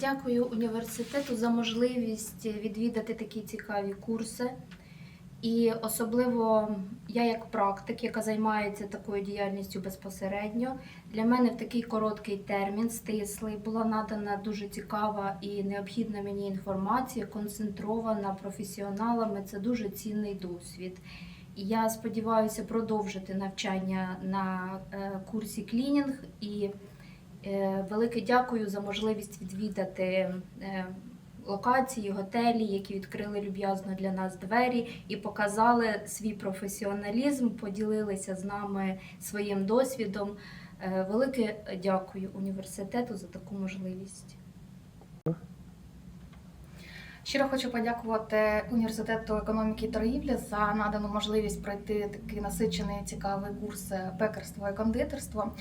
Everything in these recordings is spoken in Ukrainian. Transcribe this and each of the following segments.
Дякую університету за можливість відвідати такі цікаві курси. І особливо я, як практик, яка займається такою діяльністю безпосередньо, для мене в такий короткий термін, стислий, була надана дуже цікава і необхідна мені інформація, концентрована професіоналами. Це дуже цінний досвід. І я сподіваюся продовжити навчання на е, курсі клінінг і Велике дякую за можливість відвідати е, локації, готелі, які відкрили люб'язно для нас двері і показали свій професіоналізм, поділилися з нами своїм досвідом. Е, Велике дякую університету за таку можливість. Щиро хочу подякувати університету економіки і торгівлі за надану можливість пройти такий насичений цікавий курс пекарство і кондитерство.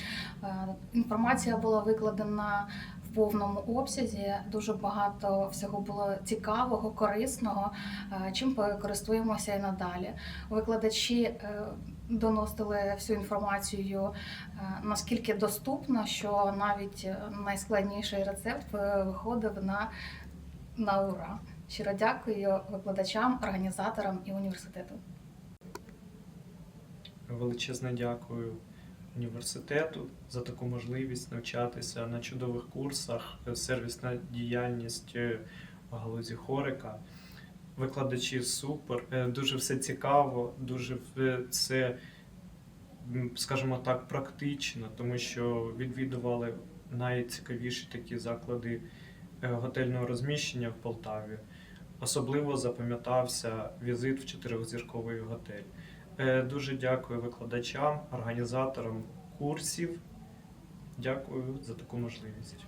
Е, Інформація була викладена в повному обсязі. Дуже багато всього було цікавого, корисного, е, чим користуємося і надалі. Викладачі е, доносили всю інформацію е, наскільки доступно, що навіть е, найскладніший рецепт е, виходив на, на ура. Щиро дякую викладачам, організаторам і університету. Величезне дякую університету за таку можливість навчатися на чудових курсах, е, сервісна діяльність е, в галузі хорика. Викладачі супер, е, дуже все цікаво, дуже це, скажімо так, практично, тому що відвідували найцікавіші такі заклади готельного розміщення в Полтаві. Особливо запам'ятався візит в чотирьохзірковий готель. Е, Дуже дякую викладачам, організаторам курсів. Дякую за таку можливість.